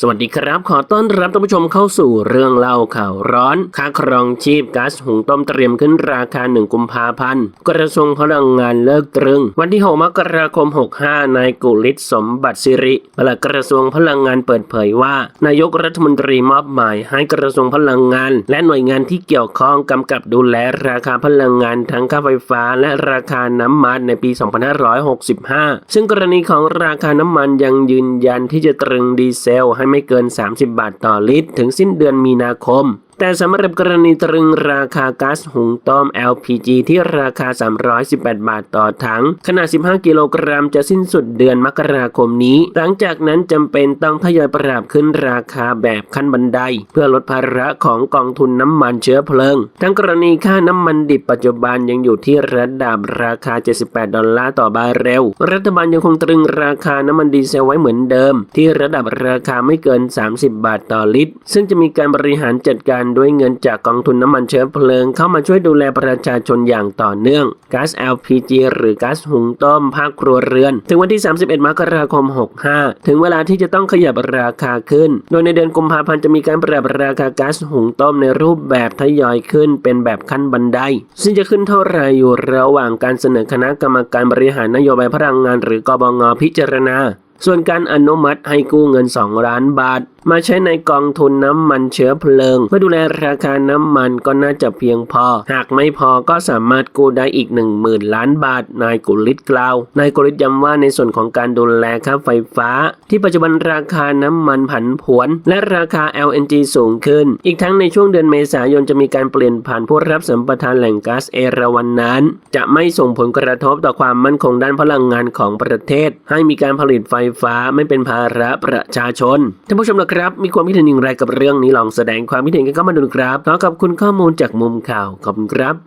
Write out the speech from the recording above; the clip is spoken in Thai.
สวัสดีครับ ขอต้อนรับท่านผู้ชมเข้าสู่เรื่องเล่าข่าวร้อน ค่าครองชีพก๊าซหุงต้มเตรียมขึ้นราคา 1 กุมภาพันธ์กระทรวงพลังงานเลิกตรึง วันที่ 6 มกราคม 65 นายกุลิศสมบัติสิริปลัดกระทรวงพลังงานเปิดเผยว่า นายกรัฐมนตรีมอบหมายให้กระทรวงพลังงาน และหน่วยงานที่เกี่ยวข้องกำกับดูแลราคาพลังงานทั้งค่าไฟฟ้า และราคาน้ำมันในปี 2565 ซึ่งกรณีของราคาน้ำมันยังยืนยันที่จะตรึงดีเซลให้ไม่เกิน 30 บาทต่อลิตร ถึงสิ้นเดือนมีนาคมแต่สำหรับกรณีตรึงราคาก๊าซหุงต้ม LPG ที่ราคา 318 บาทต่อถัง ขนาด 15 กิโลกรัมจะสิ้นสุดเดือนมกราคมนี้ หลังจากนั้นจำเป็นต้องทยอยปรับขึ้นราคาแบบขั้นบันได เพื่อลดภาระของกองทุนน้ำมันเชื้อเพลิง ทั้งกรณีค่าน้ำมันดิบปัจจุบันยังอยู่ที่ระดับราคา 78 ดอลลาร์ต่อบาร์เรล รัฐบาลยังคงตรึงราคาน้ำมันดีเซลไว้เหมือนเดิม ที่ระดับราคาไม่เกิน 30 บาทต่อลิตร ซึ่งจะมีการบริหารจัดการด้วยเงินจากกองทุนน้ำมันเชื้อเพลิง เข้ามาช่วยดูแลประชาชนอย่างต่อเนื่องก๊าซ LPG หรือก๊าซหุงต้มภาคครัวเรือน ถึงวันที่ 31 มกราคม 65 ถึงเวลาที่จะต้องขยับราคาขึ้น โดยในเดือนกุมภาพันธ์จะมีการปรับราคาก๊าซหุงต้มในรูปแบบทยอยขึ้นเป็นแบบขั้นบันได ซึ่งจะขึ้นเท่าไหร่อยู่ระหว่างการเสนอคณะกรรมการบริหารนโยบายพลังงาน หรือกบงพิจารณา ส่วนการอนุมัติให้กู้เงิน 2 ล้านบาท มาใช้ในกองทุนน้ำมันเชื้อเพลิง เพื่อดูแลราคาน้ำมันก็น่าจะเพียงพอ หากไม่พอก็สามารถกู้ได้อีก 1 0,000 ล้านบาท นายกุลิตกล่าวนายกุลิตย้ำว่าในส่วนของการดูแลค่าไฟฟ้า ที่ปัจจุบันราคาน้ำมันผันผวน และราคา LNG สูงขึ้น อีกทั้งในช่วงเดือนเมษายนจะมีการเปลี่ยนผ่านผู้รับสัมปทานแหล่งก๊าซเอราวันนั้น จะไม่ส่งผลกระทบต่อความมั่นคงด้านพลังงานของประเทศ ให้มีการผลิตไฟฟ้าไม่เป็นภาระประชาชนท่านผู้ชมนะครับ มีความคิดเห็นอย่างไรกับเรื่องนี้ลองแสดงความคิดเห็นกันเข้ามาดูครับขอขอบคุณข้อมูลจากมุมข่าวขอบคุณครับ